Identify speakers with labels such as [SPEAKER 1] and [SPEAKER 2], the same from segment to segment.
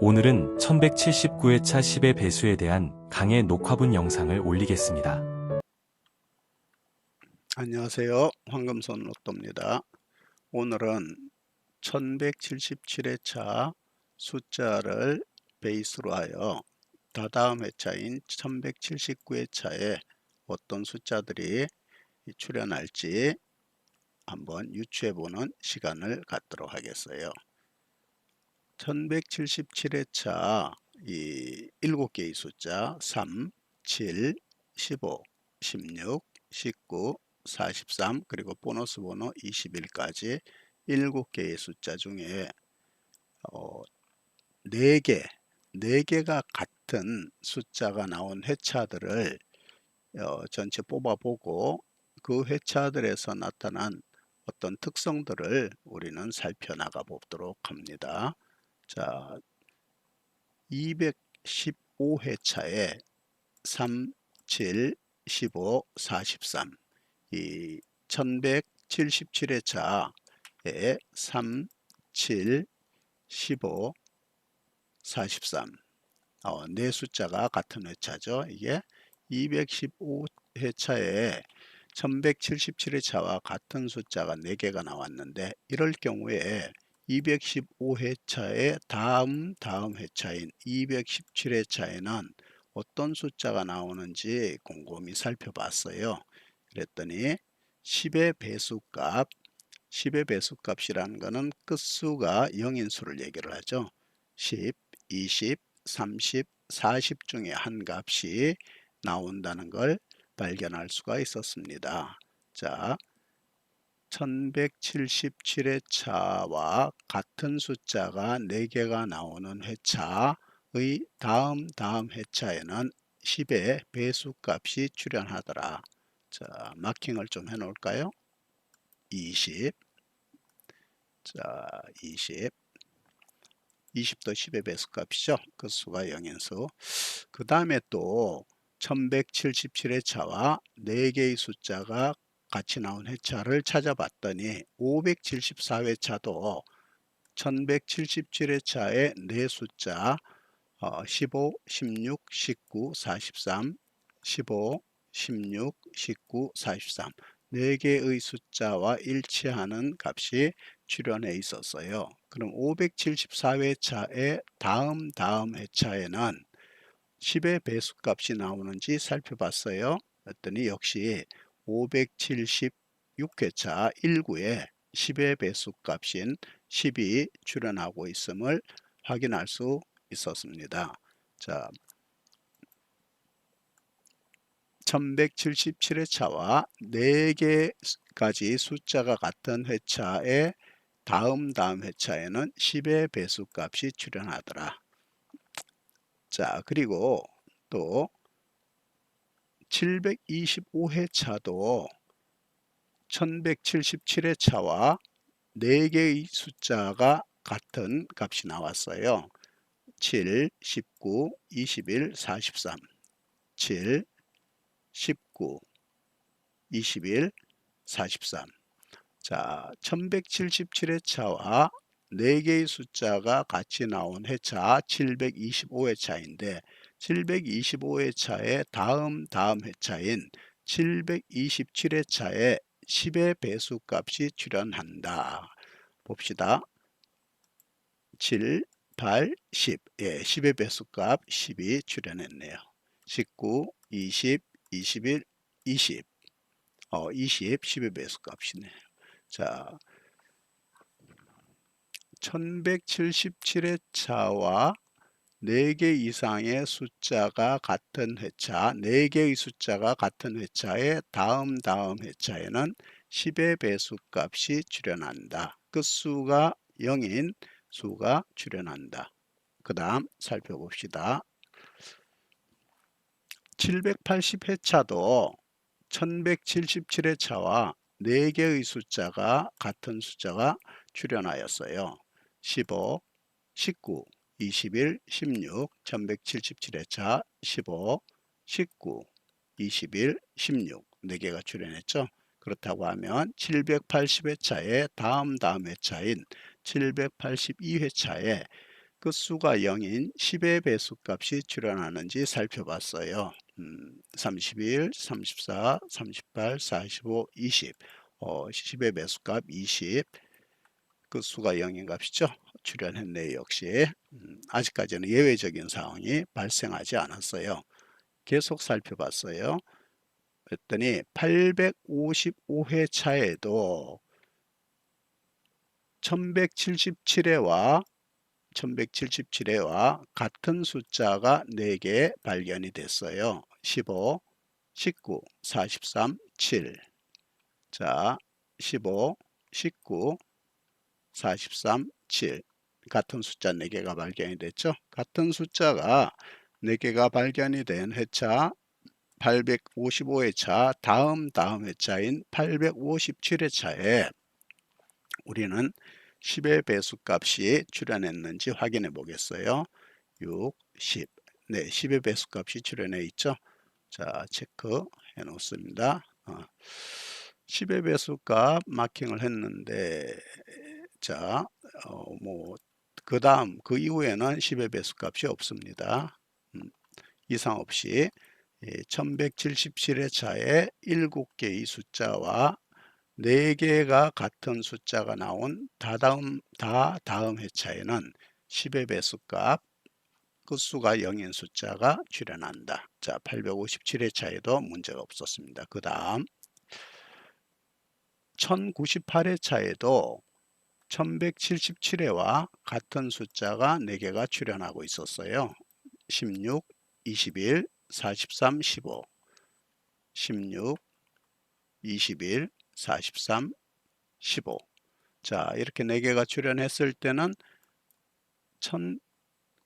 [SPEAKER 1] 오늘은 1179회차 10의 배수에 대한 강의 녹화본 영상을 올리겠습니다.
[SPEAKER 2] 안녕하세요. 황금손 로또입니다. 오늘은 1177회차 숫자를 베이스로 하여 다다음 회차인 1179회차에 어떤 숫자들이 출현할지 한번 유추해보는 시간을 갖도록 하겠어요. 1177회차 이 7개의 숫자 3, 7, 15, 16, 19, 43 그리고 보너스 번호 21까지 7개의 숫자 중에 어, 4개, 4개가 같은 숫자가 나온 회차들을 어, 전체 뽑아보고 그 회차들에서 나타난 어떤 특성들을 우리는 살펴나가 보도록 합니다. 자, 215회차에 3, 7, 15, 43. 이 1177회차에 3, 7, 15, 43. 어, 네 숫자가 같은 회차죠. 이게 215회차에 1177회차와 같은 숫자가 4개가 나왔는데 이럴 경우에 215회차의 다음 다음 회차인 217회차에는 어떤 숫자가 나오는지 곰곰이 살펴봤어요. 그랬더니 10의 배수값, 10의 배수값이라는 것은 끝수가 0인 수를 얘기를 하죠. 10, 20, 30, 40 중에 한 값이 나온다는 걸 발견할 수가 있었습니다. 자, 1177회차와 같은 숫자가 4개가 나오는 회차의 다음 다음 회차에는 10의 배수값이 출현하더라. 자, 마킹을 좀 해놓을까요? 20. 자, 20. 20도 10의 배수값이죠. 그 수가 0인수. 그 다음에 또 1177회차와 4개의 숫자가 같이 나온 회차를 찾아봤더니 574회차도 1177회차의 네 숫자 15, 16, 19, 43, 15, 16, 19, 43 4개의 숫자와 일치하는 값이 출현해 있었어요. 그럼 574회차의 다음 다음 회차에는 10의 배수값이 나오는지 살펴봤어요. 그랬더니 역시 576회차 1구에 10의 배수값인 10이 출현하고 있음을 확인할 수 있었습니다. 자, 1177회차와 4개까지 숫자가 같은 회차의 다음 다음 회차에는 10의 배수값이 출현하더라. 자, 그리고 또 725회차도 1177회차와 4개의 숫자가 같은 값이 나왔어요. 7, 19, 21, 43 7, 19, 21, 43 자, 1177회차와 4개의 숫자가 같이 나온 회차 725회차인데 725회차의 다음 다음 회차인 727회차에 10의 배수값이 출현한다. 봅시다. 7, 8, 10. 예, 10의 배수값 10이 출현했네요. 19, 20, 21, 20. 어, 20, 10의 배수값이네요. 자, 1177회차와 4개 이상의 숫자가 같은 회차, 4개의 숫자가 같은 회차의 다음 다음 회차에는 10의 배수값이 출현한다. 끝수가 0인 수가 출현한다. 그 다음 살펴봅시다. 780회차도 1177회차와 4개의 숫자가 같은 숫자가 출현하였어요. 15, 19, 21, 16, 1177회차 15, 19, 21, 16 4개가 출현했죠. 그렇다고 하면 780회차의 다음 다음 회차인 782회차에 끝수가 0인 10의 배수값이 출현하는지 살펴봤어요. 음, 31, 34, 38, 45, 20. 어, 10의 배수값 20. 끝수가 0인 값이죠. 출현했네요. 역시. 음, 아직까지는 예외적인 상황이 발생하지 않았어요. 계속 살펴봤어요. 그랬더니 855회 차에도 1177회와 1177회와 같은 숫자가 4개 발견이 됐어요. 15, 19, 43, 7. 자, 15, 19, 43, 7. 같은 숫자 4개가 발견이 됐죠. 같은 숫자가 4개가 발견이 된 회차 855회차 다음 다음 회차인 857회차에 우리는 10의 배수값이 출현했는지 확인해 보겠어요. 6, 10. 네, 10의 배수값이 출현해 있죠. 자, 체크해 놓습니다. 어, 10의 배수값 마킹을 했는데 자, 어, 뭐, 그 다음, 그 이후에는 10의 배수값이 없습니다. 음, 이상 없이 1177회 차에 7개의 숫자와 4개가 같은 숫자가 나온 다다음, 다 다음 회차에는 10의 배수값 끝수가 0인 숫자가 출현한다. 자, 857회 차에도 문제가 없었습니다. 그 다음 1098회 차에도 1177회와 같은 숫자가 4개가 출현하고 있었어요. 16, 21, 43, 15 16, 21, 43, 15 자, 이렇게 4개가 출현했을 때는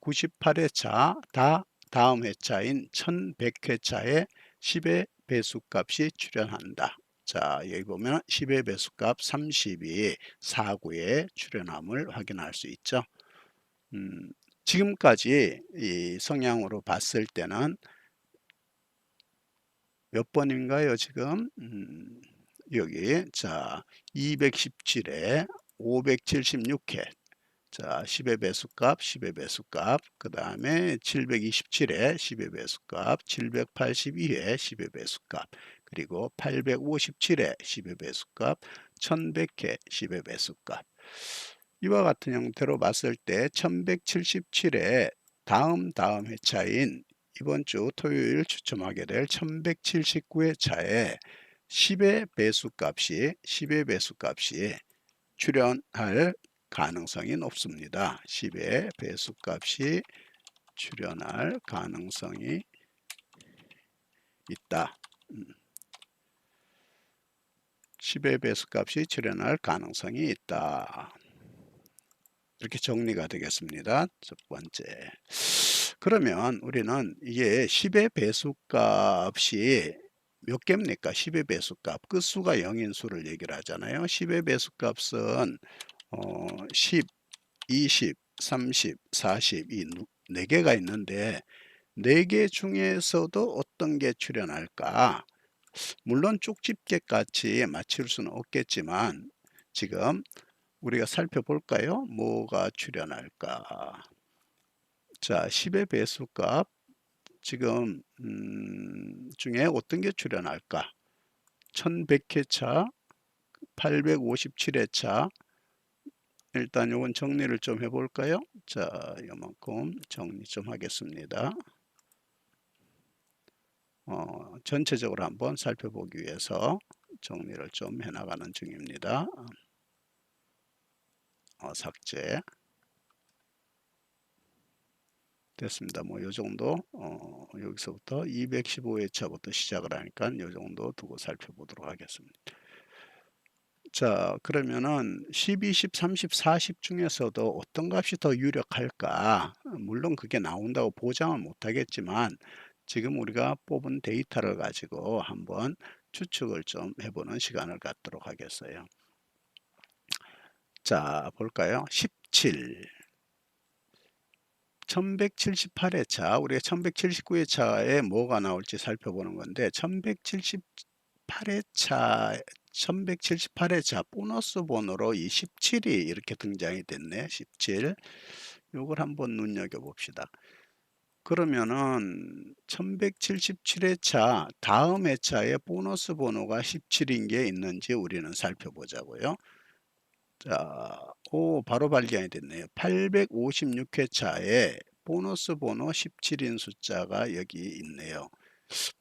[SPEAKER 2] 1098회차 다 다음 회차인 1100회차에 10의 배수값이 출현한다. 자, 여기 보면 10의 배수값 30이 4구에 출현함을 확인할 수 있죠. 음, 지금까지 이 성향으로 봤을 때는 몇 번인가요, 지금? 음, 여기, 자, 217에 576회. 자, 10의 배수값, 10의 배수값, 그 다음에 727에 10의 배수값, 782에 10의 배수값, 그리고 857에 10의 배수값, 1100회 10의 배수값. 이와 같은 형태로 봤을 때 1177에 다음 다음 회차인 이번 주 토요일 추첨하게 될 1179회차에 10의 배수값이 10의 배수값이 출현할 가능성이 높습니다. 10의 배수값이 출현할 가능성이 있다. 10의 배수값이 출현할 가능성이 있다. 이렇게 정리가 되겠습니다. 첫 번째. 그러면 우리는 이게 10의 배수값이 몇 개입니까? 10의 배수값. 끝수가 0인 수를 얘기를 하잖아요. 10의 배수값은 어, 10, 20, 30, 40, 이 4개가 있는데 4개 중에서도 어떤 게 출현할까? 물론 쪽집게 같이 맞출 수는 없겠지만 지금 우리가 살펴볼까요? 뭐가 출현할까? 자, 10의 배수값 지금 음, 중에 어떤 게 출현할까? 1100회차, 857회차 일단 요건 정리를 좀 해볼까요? 자, 요만큼 정리 좀 하겠습니다. 어, 전체적으로 한번 살펴보기 위해서 정리를 좀 해나가는 중입니다. 어, 삭제 됐습니다. 뭐 요 정도 어, 여기서부터 215회차부터 시작을 하니까 요 정도 두고 살펴보도록 하겠습니다. 자 그러면은 10, 20, 30, 40 중에서도 어떤 값이 더 유력할까? 물론 그게 나온다고 보장은 못하겠지만 지금 우리가 뽑은 데이터를 가지고 한번 추측을 좀 해보는 시간을 갖도록 하겠어요. 자, 볼까요? 17. 1178회차, 우리가 1179회차에 뭐가 나올지 살펴보는 건데, 1178회차, 1178회차 보너스 번호로 이 17이 이렇게 등장이 됐네. 17. 요걸 한번 눈여겨봅시다. 그러면은 1177 회차 다음 회차에 보너스 번호가 17인 게 있는지 우리는 살펴보자고요. 자, 오 바로 발견이 됐네요. 856회차에 보너스 번호 17인 숫자가 여기 있네요.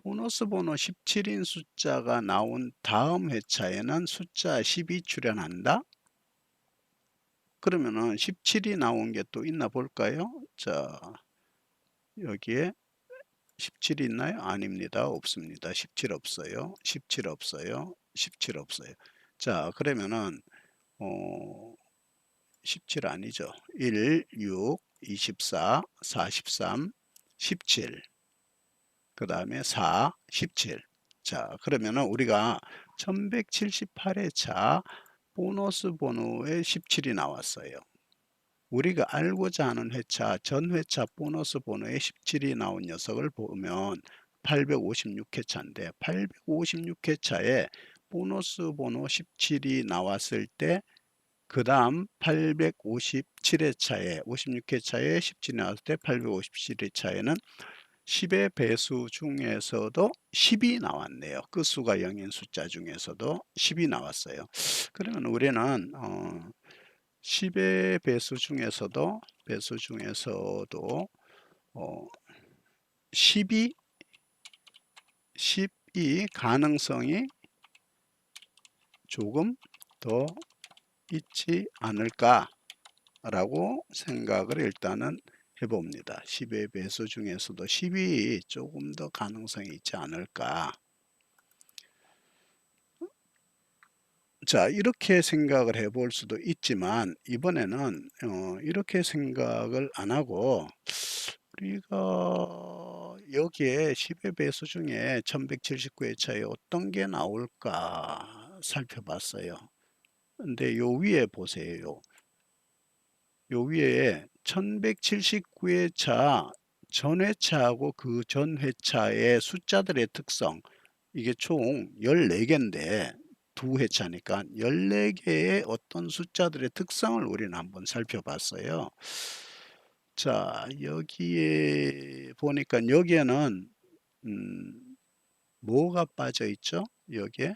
[SPEAKER 2] 보너스 번호 17인 숫자가 나온 다음 회차에는 숫자 10이 출현한다? 그러면은 17이 나온 게 또 있나 볼까요? 자, 여기에 17 있나요? 아닙니다. 없습니다. 17 없어요. 17 없어요. 17 없어요. 자, 그러면은 어 17 아니죠. 1, 6, 24, 43, 17. 그 다음에 4, 17. 자, 그러면은 우리가 1178회차 보너스 번호에 17이 나왔어요. 우리가 알고자 하는 회차, 전 회차 보너스 번호에 17이 나온 녀석을 보면 856회차인데 856회차에 보너스 번호 17이 나왔을 때 그 다음 857회차에 56회차에 17이 나왔을 때 857회차에는 10의 배수 중에서도 10이 나왔네요. 끝수가 0인 숫자 중에서도 10이 나왔어요. 그러면 우리는 어 10의 배수 중에서도 배수 중에서도 어 10이 10이 가능성이 조금 더 있지 않을까라고 생각을 일단은 해봅니다. 10의 배수 중에서도 10이 조금 더 가능성이 있지 않을까. 자, 이렇게 생각을 해 볼 수도 있지만, 이번에는, 어, 이렇게 생각을 안 하고, 우리가 여기에 10의 배수 중에 1179의 차에 어떤 게 나올까 살펴봤어요. 근데 요 위에 보세요. 요 위에 1179회 차 전회차하고 그 전회차의 숫자들의 특성 이게 총 14개인데 두 회차니까 14개의 어떤 숫자들의 특성을 우리는 한번 살펴봤어요. 자, 여기에 보니까 여기에는 음, 뭐가 빠져 있죠? 여기에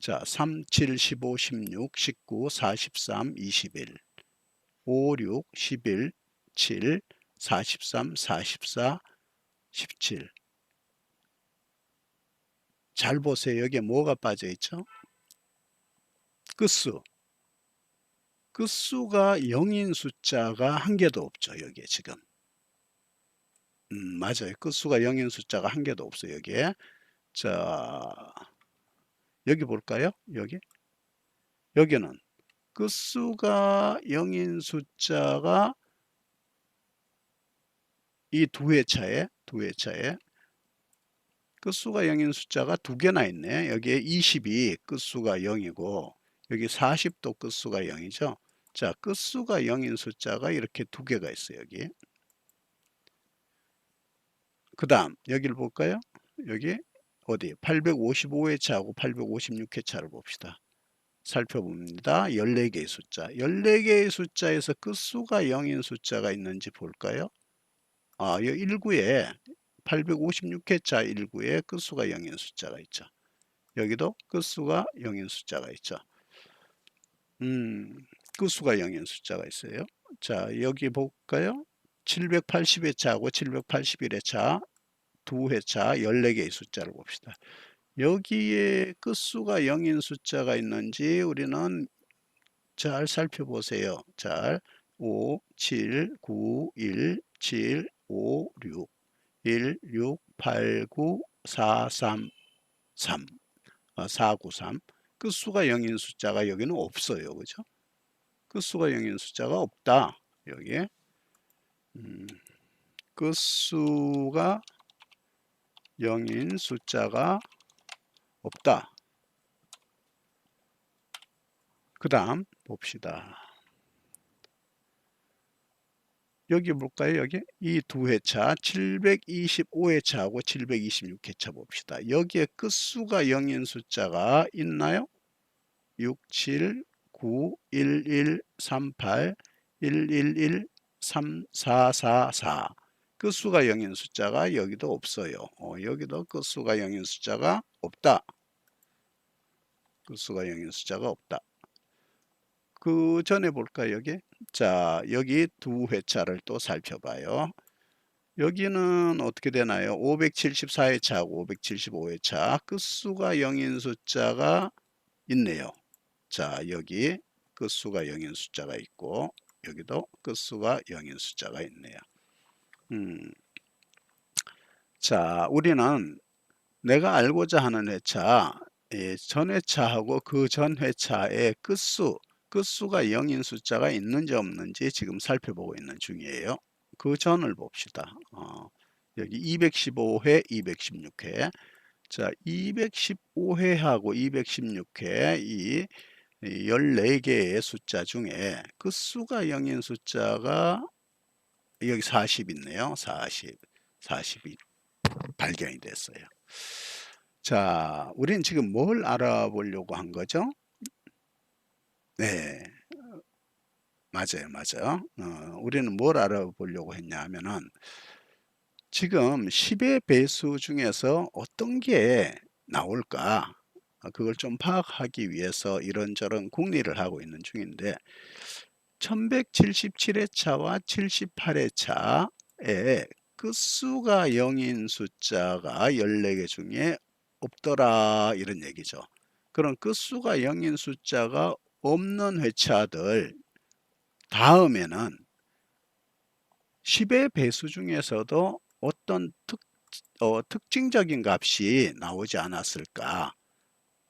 [SPEAKER 2] 자, 3, 7, 15, 16, 19, 43, 21, 5, 6, 11, 7, 43, 44, 17. 잘 보세요. 여기에 뭐가 빠져 있죠? 끝수. 끝수가 0인 숫자가 한 개도 없죠. 여기에 지금. 음, 맞아요. 끝수가 0인 숫자가 한 개도 없어요. 여기에. 자, 여기 볼까요? 여기. 여기는 끝수가 0인 숫자가 이 두 회차에 두 회차에 끝수가 0인 숫자가 두 개나 있네. 여기에 20이 끝수가 0이고 여기 40도 끝수가 0이죠. 자, 끝수가 0인 숫자가 이렇게 두 개가 있어요. 여기. 그 다음 여기를 볼까요? 여기 어디 855회차하고 856회차를 봅시다. 살펴봅니다. 14개의 숫자. 14개의 숫자에서 끝수가 0인 숫자가 있는지 볼까요? 아, 이 1구에 856회차 1구에 끝수가 0인 숫자가 있죠. 여기도 끝수가 0인 숫자가 있죠. 음, 끝수가 0인 숫자가 있어요. 자, 여기 볼까요? 780회차하고 781회차 두 회차 14개의 숫자를 봅시다. 여기에 끝수가 0인 숫자가 있는지 우리는 잘 살펴보세요. 잘 5, 7, 9, 1, 7, 5, 6, 1, 6, 8, 9, 4, 3, 3, 4, 9, 3. 끝수가 0인 숫자가 여기는 없어요. 그죠? 끝수가 0인 숫자가 없다. 여기에. 음, 끝수가 0인 숫자가 없다. 그 다음 봅시다. 여기 볼까요? 여기 이 두 회차 725회차하고 726회차 봅시다. 여기에 끝수가 0인 숫자가 있나요? 6, 7, 9 1 1 3 8 1 1 1 3 4 4 4 끝수가 0인 숫자가 여기도 없어요. 어, 여기도 끝수가 0인 숫자가 없다. 끝수가 0인 숫자가 없다. 그 전에 볼까 여기? 자 여기 두 회차를 또 살펴봐요. 여기는 어떻게 되나요? 574회차하고 575회차 끝수가 0인 숫자가 있네요. 자 여기 끝수가 0인 숫자가 있고 여기도 끝수가 0인 숫자가 있네요. 음. 자 우리는 내가 알고자 하는 회차 예, 전 회차하고 그 전 회차의 끝수 끝수가 0인 숫자가 있는지 없는지 지금 살펴보고 있는 중이에요. 그 전을 봅시다. 어, 여기 215회, 216회. 자, 215회하고 216회 이 14개의 숫자 중에 끝수가 0인 숫자가 여기 40 있네요. 40. 40이 발견이 됐어요. 자, 우리는 지금 뭘 알아보려고 한 거죠? 네. 맞아요, 맞아요. 어, 우리는 뭘 알아보려고 했냐 하면은 지금 10의 배수 중에서 어떤 게 나올까? 어, 그걸 좀 파악하기 위해서 이런저런 궁리를 하고 있는 중인데 1177회차와 78회차에 끝수가 0인 숫자가 14개 중에 없더라 이런 얘기죠. 그럼 끝수가 0인 숫자가 없는 회차들 다음에는 10의 배수 중에서도 어떤 특, 어, 특징적인 값이 나오지 않았을까?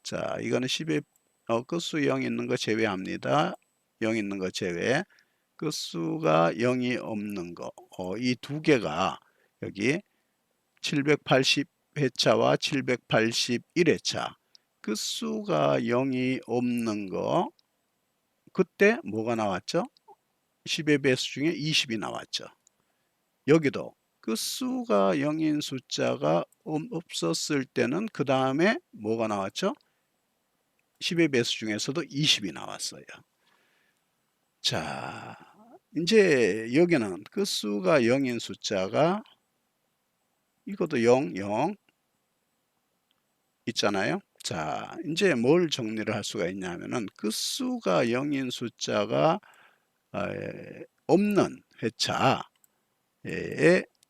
[SPEAKER 2] 자, 이거는 10의 어, 끝수 0 있는 거 제외합니다. 0 있는 거 제외. 끝수가 0이 없는 거. 어, 이 두 개가 여기 780회차와 781회차. 끝수가 0이 없는 거. 그때 뭐가 나왔죠? 10의 배수 중에 20이 나왔죠. 여기도 끝수가 0인 숫자가 없었을 때는 그 다음에 뭐가 나왔죠? 10의 배수 중에서도 20이 나왔어요. 자, 이제 여기는 끝수가 0인 숫자가 이것도 0, 0 있잖아요. 자, 이제 뭘 정리를 할 수가 있냐면은 끝수가 0인 숫자가 없는 회차에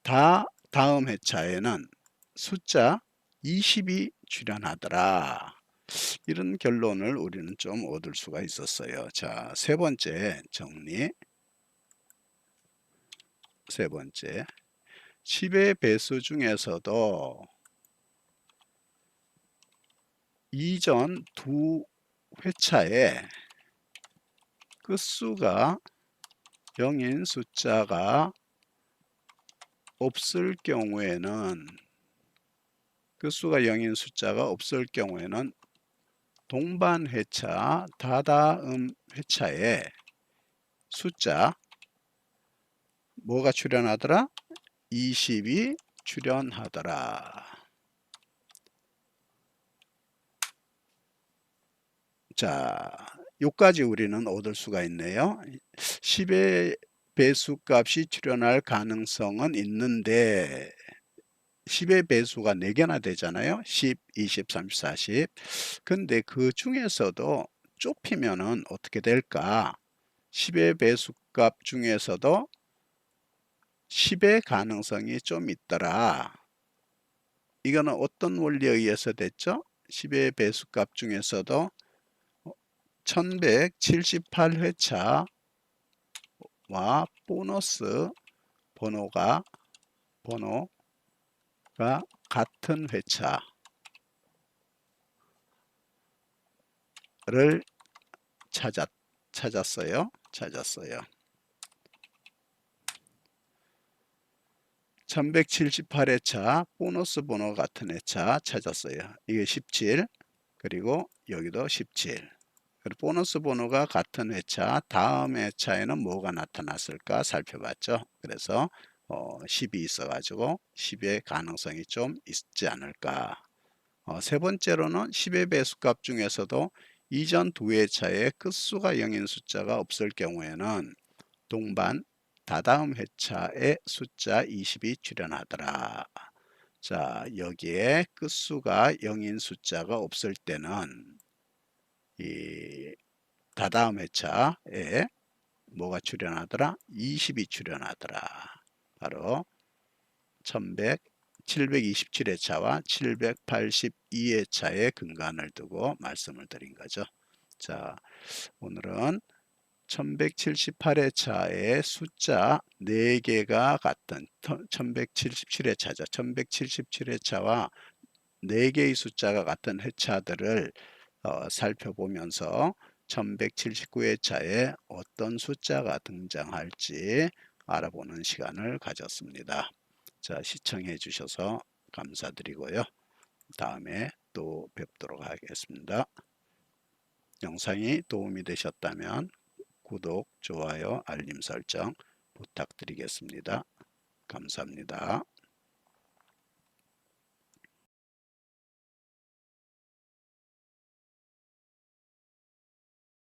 [SPEAKER 2] 다 다음 회차에는 숫자 20이 출현하더라. 이런 결론을 우리는 좀 얻을 수가 있었어요. 자, 세 번째 정리. 세 번째. 10의 배수 중에서도 이전 두 회차에 끝수가 0인 숫자가 없을 경우에는 끝수가 0인 숫자가 없을 경우에는 동반 회차, 다다음 회차에 숫자 뭐가 출현하더라? 20이 출현하더라. 자, 요까지 우리는 얻을 수가 있네요. 10의 배수값이 출현할 가능성은 있는데 10의 배수가 4개나 되잖아요. 10, 20, 30, 40. 근데 그 중에서도 좁히면은 어떻게 될까? 10의 배수값 중에서도 10의 가능성이 좀 있더라. 이거는 어떤 원리에 의해서 됐죠? 10의 배수값 중에서도 1178회차와 보너스 번호가 번호가 같은 회차를 찾았 찾았어요. 찾았어요. 1178회차 보너스 번호 같은 회차 찾았어요. 이게 17 그리고 여기도 17 그리고 보너스 번호가 같은 회차 다음 회차에는 뭐가 나타났을까 살펴봤죠. 그래서 어, 10이 있어가지고 10의 가능성이 좀 있지 않을까. 어, 세 번째로는 10의 배수값 중에서도 이전 두 회차에 끝수가 0인 숫자가 없을 경우에는 동반 다다음 회차에 숫자 20이 출현하더라. 자, 여기에 끝수가 0인 숫자가 없을 때는 이 다다음 회차에 뭐가 출현하더라? 20이 출현하더라. 바로 1100, 727회차와 782회차의 근간을 두고 말씀을 드린 거죠. 자, 오늘은 1178회차의 숫자 4개가 같은 1177회차죠. 1177회차와 4개의 숫자가 같은 회차들을 어, 살펴보면서 1179회차에 어떤 숫자가 등장할지 알아보는 시간을 가졌습니다. 자, 시청해 주셔서 감사드리고요. 다음에 또 뵙도록 하겠습니다. 영상이 도움이 되셨다면 구독, 좋아요, 알림 설정 부탁드리겠습니다. 감사합니다.